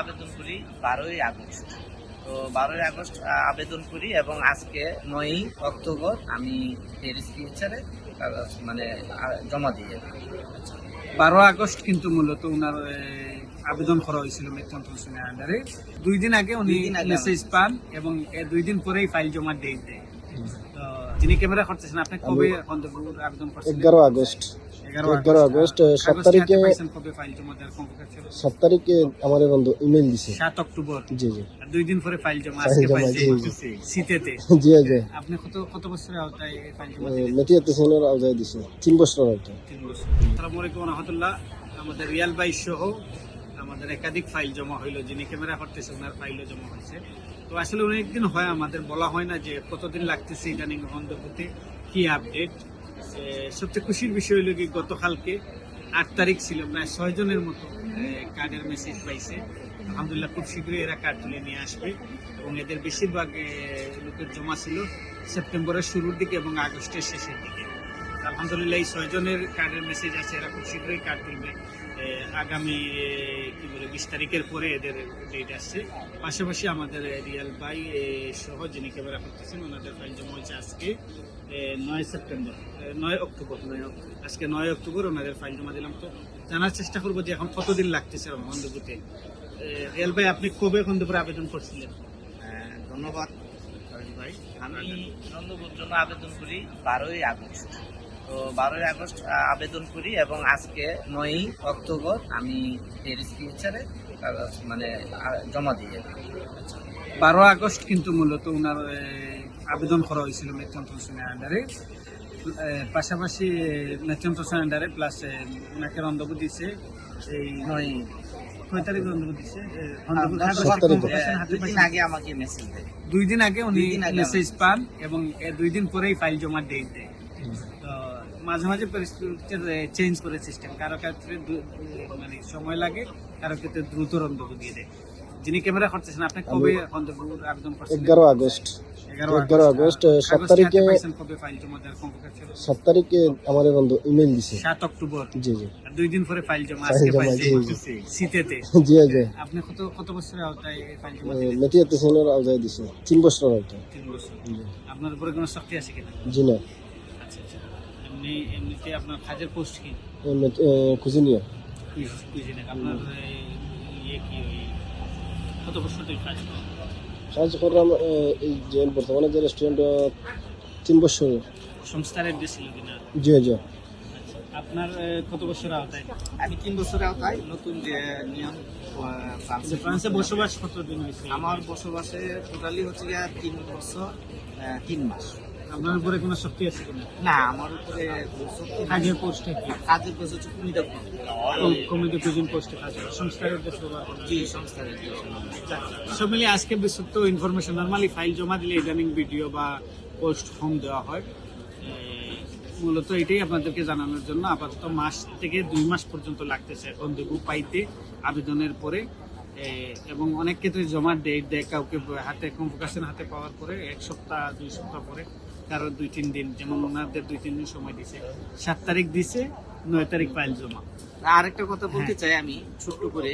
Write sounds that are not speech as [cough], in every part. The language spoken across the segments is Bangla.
আবেদন করি বারোই আগস্ট। তো বারোই আগস্ট আবেদন করি এবং আজকে নয়ই অক্টোবর আমি প্যারিস মানে জমা দিয়ে বারো আগস্ট কিন্তু মূলত ওনার আবেদন করা হয়েছিল মেট্রান্ত হোসেনের আন্ডারে দুই দিন আগে উনি মেসেজ পান এবং দুই দিন পরেই ফাইল জমা দিয়ে দেয়। তো যিনি ক্যামেরা করতেছেন আপনি কবে আবেদন করছিলেন? এগারো আগস্ট এগারো আগস্ট সাত তারিখে ফাইল জমা দেওয়ার কনফারেন্স ছিল? সাত তারিখে আমার বন্ধু ইমেল দিছে। সাত অক্টোবর। জি জি। দুই দিন পরে ফাইল জমা আজকে পাইছে। জি, জি। জি আপনি কত কত বছরের আওতায় ফাইল জমা দিলেন? মেটি এতেছেনের আওতায় দিছে। তিন বছর হয়তো তিন বছর। আসসালামু আলাইকুম রহমতুল্লাহ। আমাদের রিয়াল বাই সহ আমাদের একাধিক ফাইল জমা হইল। যিনি ক্যামেরা করতেছে ওনার ফাইলও জমা হয়েছে। তো আসলে অনেকদিন হয় আমাদের, বলা হয় না যে কতদিন লাগতেছে ইদানিং অন্ধভূতে, কি আপডেট সবচেয়ে খুশির বিষয় হলো কি, গতকালকে আট তারিখ ছিল, প্রায় ছয় জনের মতো কার্ডের মেসেজ পাইছে। আলহামদুলিল্লাহ খুব শীঘ্রই এরা কার্ড তুলে নিয়ে আসবে। এবং এদের বেশিরভাগ লোকের জমা ছিল সেপ্টেম্বরের শুরুর দিকে এবং আগস্টের শেষের দিকে। আলহামদুলিল্লাহ এই ছয়জনের কার্ডের মেসেজ আছে এরা খুব শীঘ্রই কার্ড তুলবে। আগামী কি বলে বিশ তারিখের পরে এদের ডেট আসছে। পাশাপাশি আমাদের রিয়াল বাই সহ যিনি ক্যামেরা করতেছেন ওনাদের ফাইল জমা হয়েছে আজকে নয় সেপ্টেম্বর নয় অক্টোবর নয় আজকে নয় অক্টোবর ওনাদের ফাইল জমা দিলাম। তো জানার চেষ্টা করব যে এখন কতদিন লাগতেছে বন্ধুপুতে রিয়াল ভাই আপনি কবে বন্ধুপুরে আবেদন করছিলেন? ধন্যবাদ ভাই। আমি জন্য আবেদন করি বারোই আগস্ট। তো বারোই আগস্ট আবেদন করি এবং আজকে নয়ই অক্টোবর আমি প্যারিস মানে জমা দিয়ে বারো আগস্ট কিন্তু মূলত ওনার আবেদন করা হয়েছিল হোসেনের আন্ডারে। পাশাপাশি মেট্রান্ত হোসেনের আন্ডারে প্লাস ওনাকে রন্ধবু দিছে। এই নয় কয় তারিখ রন্ধবু আগে আমাকে মেসেজ দেয়। দুই দিন আগে উনি মেসেজ পান এবং দুই দিন পরেই ফাইল জমা দিয়ে দেয়। মাঝে মাঝে পরিস্থিতি চেঞ্জ করে সিস্টেম কারও ক্ষেত্রে মানে সময় লাগে কারও ক্ষেত্রে দ্রুত রন্ধবু দিয়ে দেয়। যিনি ক্যামেরা করতেছেন আপনি কবে আবেদন করছেন এগারো আগস্ট। এগারো আগস্ট। সাত তারিখে সাত তারিখে আমার বন্ধু ইমেল দিছে। সাত অক্টোবর। জি দুই দিন পরে ফাইল জমা আজকে জমা, শীতেতে। [laughs] জি জি। আপনি কত কত বছরের আওতায় ফাইল জমা দিলেন? আওতায় দিছে। তিন বছর তিন বছর। আপনার উপরে কোনো শক্তি আছে কিনা? জি না। আচ্ছা আচ্ছা। এমনি এমনিতে আপনার কাজের পোস্ট কি? খুঁজে নিয়ে আপনার ইয়ে কি ওই কত বছর কাজ করেন? করলাম এই যে বর্তমানে যে রেস্টুরেন্ট তিন বছর। সংস্থার এড্রেস ছিল কিনা? জি জি। আচ্ছা আপনার কত বছর আওতায়? আমি তিন বছরে আওতায়। নতুন যে নিয়ম ফ্রান্সে ফ্রান্সে বসবাস কতদিন হয়েছে? আমার বসবাসে টোটালি হচ্ছে গিয়া তিন বছর তিন মাস। আপনার উপরে কোনো শক্তি আছে না আমার উপরে শক্তি কাজের পোস্টে কাজের বছর হচ্ছে কুড়িটা কমিটি কুইজিন পোস্টে কাজ করে। সংস্থার জি সংস্থার সব মিলিয়ে আজকে বিশুদ্ধ ইনফরমেশন নর্মালি ফাইল জমা দিলে ইদানিং ভিডিও বা পোস্ট ফর্ম দেওয়া হয়। মূলত এটাই আপনাদেরকে জানানোর জন্য। আপাতত মাস থেকে দুই মাস পর্যন্ত লাগতেছে এখন দেবু পাইতে আবেদনের পরে। এবং অনেক ক্ষেত্রে জমা ডেট দেয় কাউকে হাতে কনভোকেশন হাতে পাওয়ার পরে এক সপ্তাহ দুই সপ্তাহ পরে। কারও দুই, তিন দিন, যেমন ওনাদের দুই, তিন দিন সময় দিছে। সাত তারিখ দিছে, নয় তারিখ ফাইল জমা। আরেকটা কথা বলতে চাই আমি, ছোট্ট করে।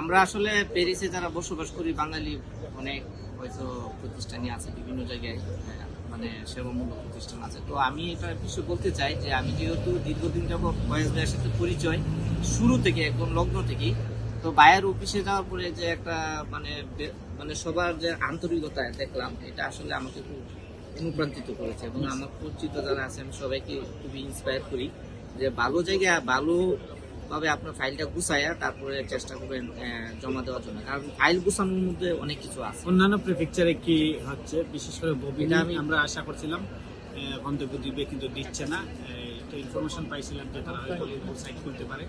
আমরা আসলে প্যারিসে যারা বসবাস করি, বাঙালি অনেক হয়তো প্রতিষ্ঠানই আছে, বিভিন্ন জায়গায় মানে সেবামূলক প্রতিষ্ঠান আছে। তো আমি এটা বিষয়ে বলতে চাই যে, আমি যেহেতু দীর্ঘদিন যাবত বয়স ভাইয়ের সাথে পরিচয়, শুরু থেকে একদম লগ্ন থেকেই, তো বায়ের অফিসে যাওয়ার পরে যে একটা মানে মানে সবার যে আন্তরিকতা দেখলাম, এটা আসলে আমাকে খুব অনুপ্রাণিত করেছে এবং আমার পরিচিত যারা আছে আমি সবাইকে খুবই ইন্সপায়ার করি যে ভালো জায়গায় ভালো ভাবে আপনার ফাইলটা গুছায়া তারপরে চেষ্টা করবেন জমা দেওয়ার জন্য। কারণ ফাইল গুছানোর মধ্যে অনেক কিছু আছে। অন্যান্য প্রিফেকচারে কি হচ্ছে? বিশেষ করে ববিনা আমি আমি- আমরা আশা করছিলাম গন্তব্য দিবে কিন্তু দিচ্ছে না। একটা ইনফরমেশন পাইছিলাম যে তারা হয়তো সাইট করতে পারে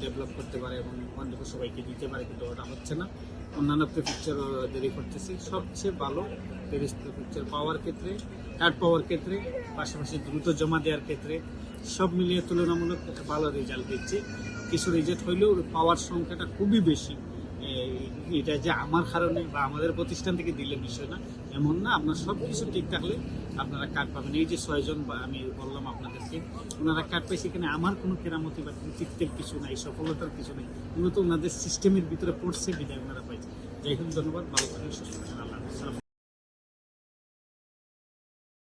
ডেভেলপ করতে পারে এবং গন্তব্য সবাইকে দিতে পারে কিন্তু ওটা হচ্ছে না। অন্যান্য প্রিফেকচারও দেরি করতেছে। সবচেয়ে ভালো প্যারিস প্রিফেকচার পাওয়ার ক্ষেত্রে কার্ড পাওয়ার ক্ষেত্রে, পাশাপাশি দ্রুত জমা দেওয়ার ক্ষেত্রে, সব মিলিয়ে তুলনামূলক ভালো রেজাল্ট দিচ্ছে। কিছু রেজাল্ট হইলেও পাওয়ার সংখ্যাটা খুবই বেশি। এটা যে আমার কারণে বা আমাদের প্রতিষ্ঠান থেকে দিলে বিষয় না, এমন না। আপনার সব কিছু ঠিক থাকলে আপনারা কার্ড পাবেন। এই যে ছয়জন বা আমি বললাম আপনাদেরকে, ওনারা কার্ড পাইছে এখানে আমার কোনো কেরামতি বা কৃতিত্বের কিছু নাই, সফলতার কিছু নেই। মূলত ওনাদের সিস্টেমের ভিতরে পড়ছে, বিদায় ওনারা পাইছে। যাই হোক, ধন্যবাদ। ভালো থাকেন, সুস্থ থাকেন। আল্লাহ।